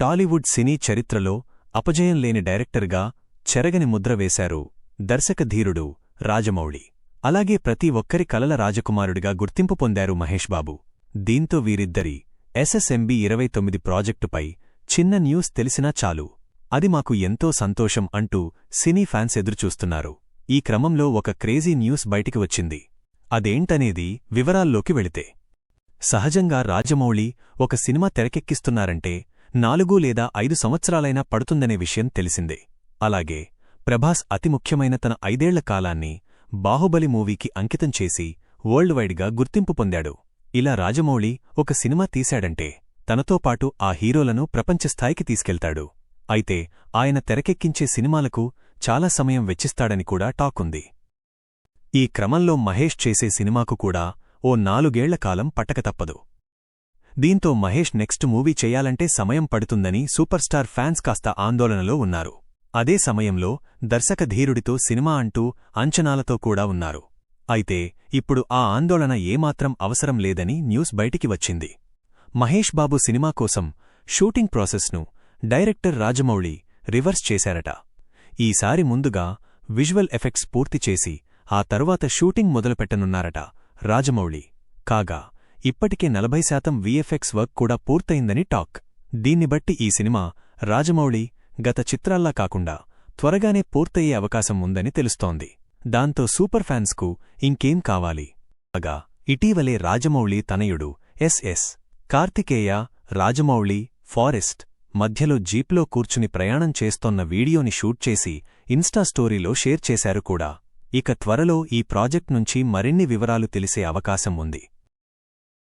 టాలీవుడ్ సినీ చరిత్రలో అపజయం లేని డైరెక్టర్గా చెరగని ముద్ర వేశారు దర్శకధీరుడు రాజమౌళి. అలాగే ప్రతి ఒక్కరి కలల రాజకుమారుడిగా గుర్తింపు పొందారు మహేష్ బాబు. దీంతో వీరిద్దరి ఎస్ఎస్ఎంబి ఇరవై తొమ్మిది ప్రాజెక్టుపై చిన్న న్యూస్ తెలిసినా చాలు. అది మాకు ఎంతో సంతోషం అంటూ సినీ ఫ్యాన్స్ ఎదురుచూస్తున్నారు. ఈ క్రమంలో ఒక క్రేజీ న్యూస్ బయటికి వచ్చింది. అదేంటనేది వివరాల్లోకి వెళితే. సహజంగా రాజమౌళి ఒక సినిమా తెరకెక్కిస్తున్నారంటే నాలుగు లేదా ఐదు సంవత్సరాలైనా పడుతుందనే విషయం తెలిసిందే. అలాగే ప్రభాస్ అతి ముఖ్యమైన తన ఐదేళ్ళ కాలాన్ని బాహుబలి మూవీకి అంకితం చేసి వరల్డ్ వైడ్గా గుర్తింపు పొందాడు. ఇలా రాజమౌళి ఒక సినిమా తీశాడంటే తనతో పాటు ఆ హీరోలను ప్రపంచస్థాయికి తీసుకెళ్తాడు. అయితే ఆయన తెరకెక్కించే సినిమాలకు చాలా సమయం వెచ్చిస్తాడని కూడా టాకుంది ఈ క్రమంలో మహేష్ చేసే సినిమాకు కూడా ఓ నాలుగేళ్ళ కాలం పట్టక తప్పదు. దీంతో మహేష్ నెక్స్ట్ మూవీ చేయాలంటే సమయం పడుతుందని సూపర్ స్టార్ ఫ్యాన్స్ కాస్త ఆందోళనలో ఉన్నారు. అదే సమయంలో దర్శకధీరుడితో సినిమా అంటూ అంచనాలతో కూడా ఉన్నారు. అయితే ఇప్పుడు ఆ ఆందోళన ఏమాత్రం అవసరం లేదని న్యూస్ బయటికి వచ్చింది. మహేష్ బాబు సినిమా కోసం షూటింగ్ ప్రాసెస్ను డైరెక్టర్ రాజమౌళి రివర్స్ చేశారట. ఈసారి ముందుగా విజువల్ ఎఫెక్ట్స్ పూర్తి చేసి ఆ తరువాత షూటింగ్ మొదలుపెట్టనున్నారట రాజమౌళి. కాగా ఇప్పటికే నలభై శాతం విఎఫ్ఎక్స్ వర్క్ కూడా పూర్తయిందని టాక్. దీన్ని బట్టి ఈ సినిమా రాజమౌళి గత చిత్రాల్లా కాకుండా త్వరగానే పూర్తయ్యే అవకాశం ఉందని తెలుస్తోంది. దాంతో సూపర్ ఫ్యాన్స్కు ఇంకేం కావాలి? కాగా ఇటీవలే రాజమౌళి తనయుడు ఎస్ఎస్ కార్తికేయ రాజమౌళి ఫారెస్ట్ మధ్యలో జీప్లో కూర్చుని ప్రయాణం చేస్తోన్న వీడియోని షూట్ చేసి ఇన్స్టా స్టోరీలో షేర్ చేశారు కూడా. ఇక త్వరలో ఈ ప్రాజెక్ట్ నుంచి మరిన్ని వివరాలు తెలిసే అవకాశం ఉంది.